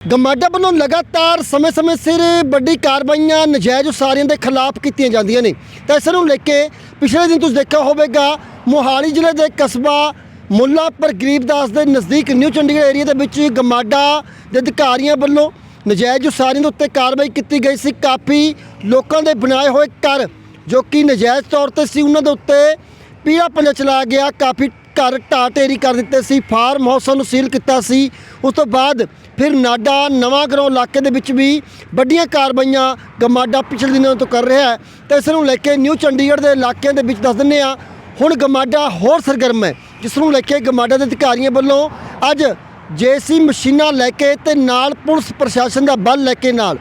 ਗਮਾਡਾ ਵੱਲੋਂ ਲਗਾਤਾਰ ਸਮੇਂ-ਸਮੇਂ ਸਿਰ ਵੱਡੀ ਕਾਰਵਾਈਆਂ ਨਜਾਇਜ਼ ਉਸਾਰੀਆਂ ਦੇ ਖਿਲਾਫ ਕੀਤੀਆਂ ਜਾਂਦੀਆਂ ਨੇ। ਤਾਂ ਇਸ ਨੂੰ ਲੈ ਕੇ ਪਿਛਲੇ ਦਿਨ ਤੁਸੀਂ ਦੇਖਿਆ ਹੋਵੇਗਾ, ਮੋਹਾਲੀ ਜ਼ਿਲ੍ਹੇ ਦੇ ਕਸਬਾ ਮੁੱਲਾਪੁਰ ਗਰੀਬਦਾਸ ਦੇ ਨਜ਼ਦੀਕ ਨਿਊ ਚੰਡੀਗੜ੍ਹ ਏਰੀਆ ਦੇ ਵਿੱਚ ਗਮਾਡਾ ਦੇ ਅਧਿਕਾਰੀਆਂ ਵੱਲੋਂ ਨਜਾਇਜ਼ ਉਸਾਰੀਆਂ ਦੇ ਉੱਤੇ ਕਾਰਵਾਈ ਕੀਤੀ ਗਈ ਸੀ। ਕਾਫੀ ਲੋਕਾਂ ਦੇ ਬਣਾਏ ਹੋਏ ਘਰ ਜੋ ਕਿ ਨਜਾਇਜ਼ ਤੌਰ ਤੇ ਸੀ, ਉਹਨਾਂ ਦੇ ਉੱਤੇ ਪੀਲਾ ਪੰਜਾ ਚਲਾਇਆ ਗਿਆ। ਕਾਫੀ ਘਰ ਢਾ ਢੇਰੀ ਕਰ ਦਿੱਤੇ ਸੀ, ਫਾਰਮ ਹਾਊਸਾਂ ਨੂੰ ਸੀਲ ਕੀਤਾ ਸੀ। ਉਸ ਤੋਂ ਬਾਅਦ ਫਿਰ ਨਾਡਾ ਨਵਾਂ ਗਰੋਂ ਇਲਾਕੇ ਦੇ ਵਿੱਚ ਵੀ ਵੱਡੀਆਂ ਕਾਰਵਾਈਆਂ ਗਮਾਡਾ ਪਿਛਲੇ ਦਿਨਾਂ ਤੋਂ ਕਰ ਰਿਹਾ ਹੈ। ਤੇ ਇਸ ਨੂੰ ਲੈ ਕੇ ਨਿਊ ਚੰਡੀਗੜ੍ਹ ਦੇ ਇਲਾਕਿਆਂ ਦੇ ਵਿੱਚ ਦੱਸ ਦਿੰਦੇ ਆ ਹੁਣ ਗਮਾਡਾ ਹੋਰ ਸਰਗਰਮ ਹੈ, ਜਿਸ ਨੂੰ ਲੈ ਕੇ ਗਮਾਡਾ ਦੇ ਅਧਿਕਾਰੀਆਂ ਵੱਲੋਂ ਅੱਜ ਜੇਸੀ ਮਸ਼ੀਨਾਂ ਲੈ ਕੇ ਤੇ ਨਾਲ ਪੁਲਿਸ ਪ੍ਰਸ਼ਾਸਨ ਦਾ ਬਲ ਲੈ ਕੇ ਨਾਲ।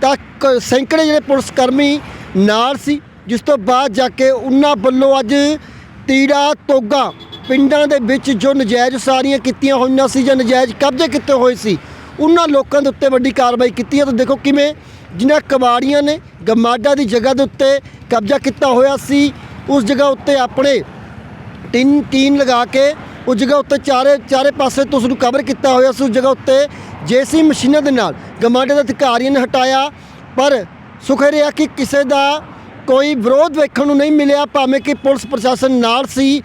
ਤਾਂ ਕ- ਸੈਂਕੜੇ ਜਿਹੜੇ ਪੁਲਿਸ ਕਰਮੀ ਨਾਲ ਸੀ, ਜਿਸ ਤੋਂ ਬਾਅਦ ਜਾ ਕੇ ਉਹਨਾਂ ਵੱਲੋਂ ਅੱਜ ਤੀੜਾ ਤੋਗਾ ਪਿੰਡਾਂ ਦੇ ਵਿੱਚ ਜੋ ਨਜਾਇਜ਼ ਉਸਾਰੀਆਂ ਕੀਤੀਆਂ ਹੋਈਆਂ ਸੀ ਜਾਂ ਨਜਾਇਜ਼ ਕਬਜ਼ੇ ਕੀਤੇ ਹੋਏ ਸੀ, ਉਹਨਾਂ ਲੋਕਾਂ ਦੇ ਉੱਤੇ ਵੱਡੀ ਕਾਰਵਾਈ ਕੀਤੀ ਹੈ। ਤਾਂ ਦੇਖੋ ਕਿਵੇਂ ਜਿਨ੍ਹਾਂ ਕਬਾੜੀਆਂ ਨੇ ਗਮਾਡਾ ਦੀ ਜਗ੍ਹਾ ਦੇ ਉੱਤੇ ਕਬਜ਼ਾ ਕੀਤਾ ਹੋਇਆ ਸੀ, ਉਸ ਜਗ੍ਹਾ ਉੱਤੇ ਆਪਣੇ ਤਿੰਨ ਟੀਨ ਲਗਾ ਕੇ ਉਸ ਜਗ੍ਹਾ ਉੱਤੇ ਚਾਰੇ ਚਾਰੇ ਪਾਸੇ ਤੋਂ ਉਸ ਨੂੰ ਕਵਰ ਕੀਤਾ ਹੋਇਆ ਸੀ। ਉਸ ਜਗ੍ਹਾ ਉੱਤੇ ਜੇਸੀ ਮਸ਼ੀਨਾਂ ਦੇ ਨਾਲ ਗਮਾਡੇ ਦੇ ਅਧਿਕਾਰੀਆਂ ਨੇ ਹਟਾਇਆ। ਪਰ ਸੁਖ ਰਿਹਾ ਕਿ ਕਿਸੇ ਦਾ ਕੋਈ ਵਿਰੋਧ ਵੇਖਣ ਨੂੰ ਨਹੀਂ ਮਿਲਿਆ, ਭਾਵੇਂ ਕਿ ਪੁਲਿਸ ਪ੍ਰਸ਼ਾਸਨ ਨਾਲ ਸੀ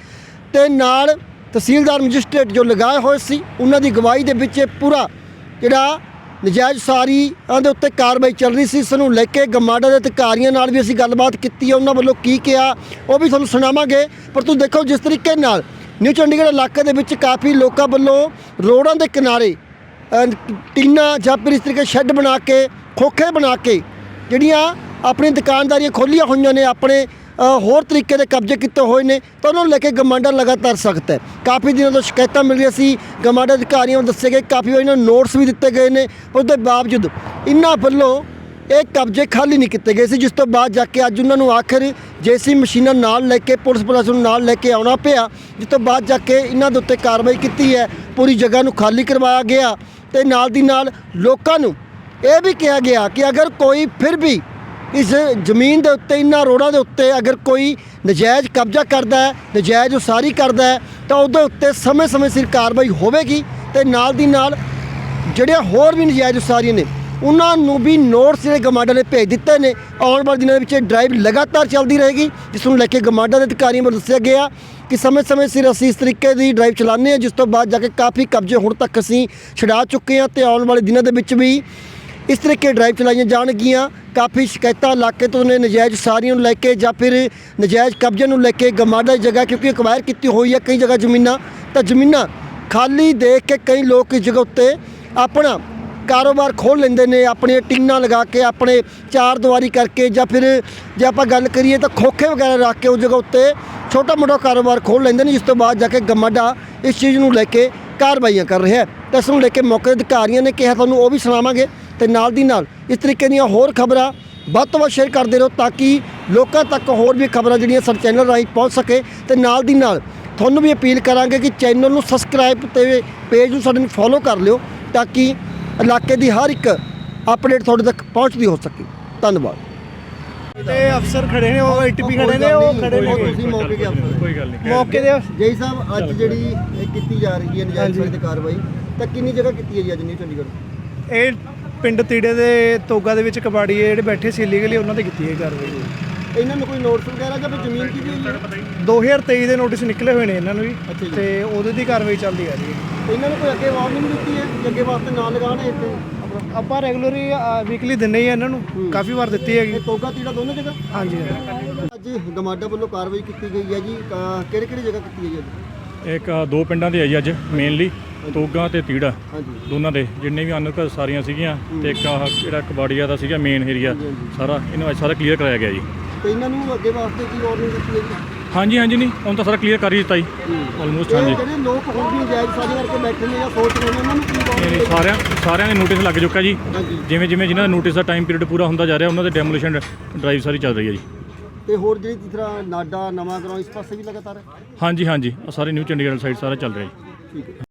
ਤੇ ਨਾਲ ਤਹਿਸੀਲਦਾਰ ਮੈਜਿਸਟ੍ਰੇਟ ਜੋ ਲਗਾਏ ਹੋਏ ਸੀ ਉਹਨਾਂ ਦੀ ਗਵਾਹੀ ਦੇ ਵਿੱਚ ਇਹ ਪੂਰਾ ਜਿਹੜਾ ਨਜਾਇਜ਼ ਸਾਰੀ ਦੇ ਉੱਤੇ ਕਾਰਵਾਈ ਚੱਲ ਰਹੀ ਸੀ ਇਸ ਨੂੰ ਲੈ ਕੇ ਗਮਾਡਾ ਦੇ ਅਧਿਕਾਰੀਆਂ ਨਾਲ ਵੀ ਅਸੀਂ ਗੱਲਬਾਤ ਕੀਤੀ ਹੈ ਉਹਨਾਂ ਵੱਲੋਂ ਕੀ ਕਿਹਾ ਉਹ ਵੀ ਤੁਹਾਨੂੰ ਸੁਣਾਵਾਂਗੇ। ਪਰ ਤੁਸੀਂ ਦੇਖੋ ਜਿਸ ਤਰੀਕੇ ਨਾਲ ਨਿਊ ਚੰਡੀਗੜ੍ਹ ਇਲਾਕੇ ਦੇ ਵਿੱਚ ਕਾਫੀ ਲੋਕਾਂ ਵੱਲੋਂ ਰੋਡਾਂ ਦੇ ਕਿਨਾਰੇ ਅਹ, ਟੀਨਾਂ ਜਾਂ ਫਿਰ ਇਸ ਤਰੀਕੇ ਸ਼ੈੱਡ ਬਣਾ ਕੇ ਖੋਖੇ ਬਣਾ ਕੇ ਜਿਹੜੀਆਂ ਆਪਣੀ ਦੁਕਾਨਦਾਰੀਆਂ ਖੋਲੀਆਂ ਹੋਈਆਂ ਨੇ ਆਪਣੇ ਹੋਰ ਤਰੀਕੇ ਦੇ ਕਬਜ਼ੇ ਕੀਤੇ ਹੋਏ ਨੇ ਤਾਂ ਉਹਨਾਂ ਨੂੰ ਲੈ ਕੇ ਗਮਾਂਡਾ ਲਗਾਤਾਰ ਸਖਤ ਹੈ। ਕਾਫੀ ਦਿਨਾਂ ਤੋਂ ਸ਼ਿਕਾਇਤਾਂ ਮਿਲ ਰਹੀਆਂ ਸੀ। ਗਮਾਂਡਾ ਅਧਿਕਾਰੀਆਂ ਨੂੰ ਦੱਸੇ ਗਏ ਕਾਫੀ ਵਾਰ ਇਹਨਾਂ ਨੂੰ ਵੀ ਦਿੱਤੇ ਗਏ ਨੇ। ਉਸ ਦੇ ਬਾਵਜੂਦ ਇਹਨਾਂ ਵੱਲੋਂ ਇਹ ਕਬਜ਼ੇ ਖਾਲੀ ਨਹੀਂ ਕੀਤੇ ਗਏ ਸੀ, ਜਿਸ ਤੋਂ ਬਾਅਦ ਜਾ ਕੇ ਅੱਜ ਉਹਨਾਂ ਨੂੰ ਆਖਰ ਜੇਸੀ ਮਸ਼ੀਨਾਂ ਨਾਲ ਲੈ ਕੇ, ਪੁਲਿਸ ਪ੍ਰਸ਼ਾਸਨ ਨੂੰ ਨਾਲ ਲੈ ਕੇ ਆਉਣਾ ਪਿਆ, ਜਿਸ ਤੋਂ ਬਾਅਦ ਜਾ ਕੇ ਇਹਨਾਂ ਦੇ ਉੱਤੇ ਕਾਰਵਾਈ ਕੀਤੀ ਹੈ। ਪੂਰੀ ਜਗ੍ਹਾ ਨੂੰ ਖਾਲੀ ਕਰਵਾਇਆ ਗਿਆ ਤੇ ਨਾਲ ਦੀ ਨਾਲ ਲੋਕਾਂ ਨੂੰ ਇਹ ਵੀ ਕਿਹਾ ਗਿਆ ਕਿ ਅਗਰ ਕੋਈ ਫਿਰ ਵੀ ਇਸ ਜ਼ਮੀਨ ਦੇ ਉੱਤੇ, ਇਨ੍ਹਾਂ ਰੋਡਾਂ ਦੇ ਉੱਤੇ ਅਗਰ ਕੋਈ ਨਜਾਇਜ਼ ਕਬਜ਼ਾ ਕਰਦਾ ਹੈ, ਨਜਾਇਜ਼ ਉਸਾਰੀ ਕਰਦਾ ਹੈ, ਤਾਂ ਉਹਦੇ ਉੱਤੇ ਸਮੇਂ-ਸਮੇਂ ਸਿਰ ਕਾਰਵਾਈ ਹੋਵੇਗੀ ਤੇ ਨਾਲ ਦੀ ਨਾਲ ਜਿਹੜੀਆਂ ਹੋਰ ਵੀ ਨਜਾਇਜ਼ ਉਸਾਰੀਆਂ ਨੇ ਉਹਨਾਂ ਨੂੰ ਵੀ ਨੋਟਸ ਜਿਹੜੇ ਗਮਾਡਾ ਨੇ ਭੇਜ ਦਿੱਤੇ ਨੇ। ਆਉਣ ਵਾਲੇ ਦਿਨਾਂ ਦੇ ਵਿੱਚ ਇਹ ਡਰਾਈਵ ਲਗਾਤਾਰ ਚੱਲਦੀ ਰਹੇਗੀ, ਜਿਸ ਨੂੰ ਲੈ ਕੇ ਗਮਾਡਾ ਦੇ ਅਧਿਕਾਰੀਆਂ ਵੱਲੋਂ ਦੱਸਿਆ ਗਿਆ ਕਿ ਸਮੇਂ-ਸਮੇਂ ਸਿਰ ਅਸੀਂ ਇਸ ਤਰੀਕੇ ਦੀ ਡਰਾਈਵ ਚਲਾਉਂਦੇ ਹਾਂ, ਜਿਸ ਤੋਂ ਬਾਅਦ ਜਾ ਕੇ ਕਾਫੀ ਕਬਜ਼ੇ ਹੁਣ ਤੱਕ ਅਸੀਂ ਛਡਾ ਚੁੱਕੇ ਹਾਂ ਤੇ ਆਉਣ ਵਾਲੇ ਦਿਨਾਂ ਦੇ ਵਿੱਚ ਵੀ ਇਸ ਤਰੀਕੇ ਡਰਾਈਵ ਚਲਾਈਆਂ ਜਾਣਗੀਆਂ। ਕਾਫੀ ਸ਼ਿਕਾਇਤਾਂ ਇਲਾਕੇ ਤੋਂ ਨੇ, ਨਜਾਇਜ਼ ਸਾਰੀਆਂ ਨੂੰ ਲੈ ਕੇ ਜਾਂ ਫਿਰ ਨਜਾਇਜ਼ ਕਬਜ਼ੇ ਨੂੰ ਲੈ ਕੇ ਗਮਾਡਾ ਜਗ੍ਹਾ ਕਿਉਂਕਿ ਅਕਵਾਇਰ ਕੀਤੀ ਹੋਈ ਹੈ ਕਈ ਜਗ੍ਹਾ ਜ਼ਮੀਨਾਂ। ਤਾਂ ਜ਼ਮੀਨਾਂ ਖਾਲੀ ਦੇਖ ਕੇ ਕਈ ਲੋਕ ਇਸ ਜਗ੍ਹਾ ਉੱਤੇ ਆਪਣਾ ਕਾਰੋਬਾਰ ਖੋਲ ਲੈਂਦੇ ਨੇ, ਆਪਣੀਆਂ ਟੀਨਾਂ ਲਗਾ ਕੇ, ਆਪਣੇ ਚਾਰ ਦੀਵਾਰੀ ਕਰਕੇ ਜਾਂ ਫਿਰ ਜੇ ਆਪਾਂ ਗੱਲ ਕਰੀਏ ਤਾਂ ਖੋਖੇ ਵਗੈਰਾ ਰੱਖ ਕੇ ਉਸ ਜਗ੍ਹਾ ਉੱਤੇ ਛੋਟਾ ਮੋਟਾ ਕਾਰੋਬਾਰ ਖੋਲ ਲੈਂਦੇ ਨੇ, ਜਿਸ ਤੋਂ ਬਾਅਦ ਜਾ ਕੇ ਗਮਾਡਾ ਇਸ ਚੀਜ਼ ਨੂੰ ਲੈ ਕੇ ਕਾਰਵਾਈਆਂ ਕਰ ਰਿਹਾ ਹੈ। ਤਾਂ ਇਸ ਨੂੰ ਲੈ ਕੇ ਮੌਕੇ ਅਧਿਕਾਰੀਆਂ ਨੇ ਕਿਹਾ, ਤੁਹਾਨੂੰ ਉਹ ਵੀ ਸੁਣਾਵਾਂਗੇ। ਤੇ ਨਾਲ ਦੀ ਨਾਲ ਇਸ ਤਰੀਕੇ ਦੀਆਂ ਹੋਰ ਖਬਰਾਂ ਵੱਧ ਤੋਂ ਵੱਧ ਸ਼ੇਅਰ ਕਰਦੇ ਰਹੋ ਤਾਂ ਕਿ ਲੋਕਾਂ ਤੱਕ ਹੋਰ ਵੀ ਖਬਰਾਂ ਜਿਹੜੀਆਂ ਸਾਡੇ ਚੈਨਲ ਰਾਹੀਂ ਪਹੁੰਚ ਸਕੇ ਤੇ ਨਾਲ ਦੀ ਨਾਲ ਤੁਹਾਨੂੰ ਵੀ ਅਪੀਲ ਕਰਾਂਗੇ ਕਿ ਚੈਨਲ ਨੂੰ ਸਬਸਕ੍ਰਾਈਬ ਤੇ ਪੇਜ ਨੂੰ ਸਾਡੇ ਨੂੰ ਫੋਲੋ ਕਰ ਲਿਓ ਤਾਂ ਕਿ ਇਲਾਕੇ ਦੀ ਹਰ ਇੱਕ ਅਪਡੇਟ ਤੁਹਾਡੇ ਤੱਕ ਪਹੁੰਚਦੀ ਹੋ ਸਕੇ। ਧੰਨਵਾਦ। ਤੇ ਅਫਸਰ ਖੜੇ ਨੇ ਉਹ ਏਟੀਪੀ ਖੜੇ ਨੇ ਉਹ ਖੜੇ ਨੇ। ਤੁਸੀਂ ਮੌਕੇ ਦੇ ਅਫਸਰ ਕੋਈ ਗੱਲ ਨਹੀਂ। ਮੌਕੇ ਦੇ ਜੈ ਸਾਹਿਬ ਅੱਜ ਜਿਹੜੀ ਕੀਤੀ ਜਾ ਰਹੀ ਹੈ ਨਜਾਇਜ਼ ਦੀ ਕਾਰਵਾਈ ਤਾਂ ਕਿੰਨੀ ਜਗ੍ਹਾ ਕੀਤੀ ਹੈ ਜੀ ਅੱਜ ਨਿਊ ਚੰਡੀਗੜ੍ਹ? ਇਹ ਪਿੰਡ ਤੀੜੇ ਦੇ ਤੋਗਾ ਦੇ ਵਿੱਚ ਕਬਾੜੀ ਹੈ ਜਿਹੜੇ ਬੈਠੇ ਸੀ ਲੀਗਲੀ ਉਹਨਾਂ ਤੇ ਕੀਤੀ ਹੈ ਕਾਰਵਾਈ। ਇਹਨਾਂ ਨੂੰ ਕੋਈ ਨੋਟਿਸ ਵਗੈਰਾ ਜਾਂ ਫਿਰ ਜ਼ਮੀਨ ਕੀ ਹੋਈ ਹੈ 2023 ਦੇ ਨੋਟਿਸ ਨਿਕਲੇ ਹੋਏ ਨੇ ਇਹਨਾਂ ਨੂੰ ਵੀ ਜੀ। ਤੇ ਉਹਦੇ ਦੀ ਕਾਰਵਾਈ ਚੱਲਦੀ ਆ ਰਹੀ ਹੈ। ਇਹਨਾਂ ਨੂੰ ਕੋਈ ਅੱਗੇ ਵਾਰਨਿੰਗ ਦਿੱਤੀ ਹੈ ਕਿ ਅੱਗੇ ਵਾਸਤੇ ਨਾ ਲਗਾਉਣ ਇੱਥੇ ਆਪਾਂ ਰੈਗੂਲਰੀ ਵੀਕਲੀ ਦਿੰਨੇ ਹੀ ਆ ਇਹਨਾਂ ਨੂੰ ਕਾਫੀ ਵਾਰ ਦਿੱਤੀ ਹੈਗੀ। ਤੋਗਾ ਤੀੜਾ ਦੋਨੋਂ ਜਗ੍ਹਾ? ਹਾਂਜੀ। ਹਾਂਜੀ। ਅੱਜ ਗਮਾਡਾ ਵੱਲੋਂ ਕਾਰਵਾਈ ਕੀਤੀ ਗਈ ਹੈ ਜੀ। ਕਿਹੜੇ ਕਿਹੜੀ ਜਗ੍ਹਾ ਕੀਤੀ ਹੈ ਜੀ? ਇੱਕ ਦੋ ਪਿੰਡਾਂ ਦੇ ਆਈ ਅੱਜ ਮੇਨਲੀ ਤੋਗਾ ਤੇ ਤੀੜਾ ਹਾਂਜੀ। ਦੋਨਾਂ ਦੇ ਜਿੰਨੇ ਵੀ ਅਨੁਕ ਸਾਰੀਆਂ ਸੀਗੀਆਂ ਤੇ ਇੱਕ ਆਹ ਜਿਹੜਾ ਕਬਾੜੀਆ ਦਾ ਸੀਗਾ ਮੇਨ ਏਰੀਆ ਸਾਰਾ ਇਹਨੂੰ ਅੱਜ ਸਾਰਾ ਕਲੀਅਰ ਕਰਾਇਆ ਗਿਆ ਜੀ। ਤੇ ਇਹਨਾਂ ਨੂੰ ਅੱਗੇ ਵਾਸਤੇ ਕੀ ਵਾਰਨਿੰਗ ਦਿੱਤੀ ਹੈ ਜੀ? ਹਾਂਜੀ ਹਾਂਜੀ ਨਹੀਂ ਹੁਣ ਤਾਂ ਸਾਰਾ ਕਲੀਅਰ ਕਰ ਹੀ ਦਿੱਤਾ ਜੀ ਆਲਮੋਸਟ ਇਹ ਹਾਂਜੀ। ਜਿਹੜੇ ਲੋਕ ਹੁਣ ਵੀ ਨਜਾਇਜ਼ ਸਾਰੀ ਕਰਕੇ ਬੈਠੇ ਨੇ ਜਾਂ ਸੋਚ ਰਹੇ ਨੇ ਉਹਨਾਂ ਨੂੰ ਕੀ ਨਹੀਂ, ਸਾਰਿਆਂ ਸਾਰਿਆਂ ਦੇ ਨੋਟਿਸ ਲੱਗ ਚੁੱਕਾ ਜੀ। ਹਾਂਜੀ। ਜਿਵੇਂ ਜਿਵੇਂ ਜਿਨ੍ਹਾਂ ਦਾ ਨੋਟਿਸ ਦਾ ਟਾਈਮ ਪੀਰੀਅਡ ਪੂਰਾ ਹੁੰਦਾ ਜਾ ਰਿਹਾ ਉਹਨਾਂ ਦੇ ਡੈਮੋਲੀਸ਼ਨ ਡਰਾਈਵ ਸਾਰੀ ਚੱਲ ਰਹੀ ਹੈ ਜੀ। ਤੇ ਹੋਰ ਜਿਹੜੀ ਤਰ੍ਹਾਂ ਨਾਡਾ ਨਵਾਂ ਗਰਾਉਂ ਇਸ ਪਾਸੇ ਵੀ ਲਗਾਤਾਰ ਹੈ? ਹਾਂਜੀ ਹਾਂਜੀ ਆਹ ਸਾਰੇ ਨਿਊ ਚੰਡੀਗੜ੍ਹ ਸਾਈਡ ਸਾਰਾ ਚੱਲ ਰਿਹਾ ਜੀ। ਠੀਕ ਹੈ।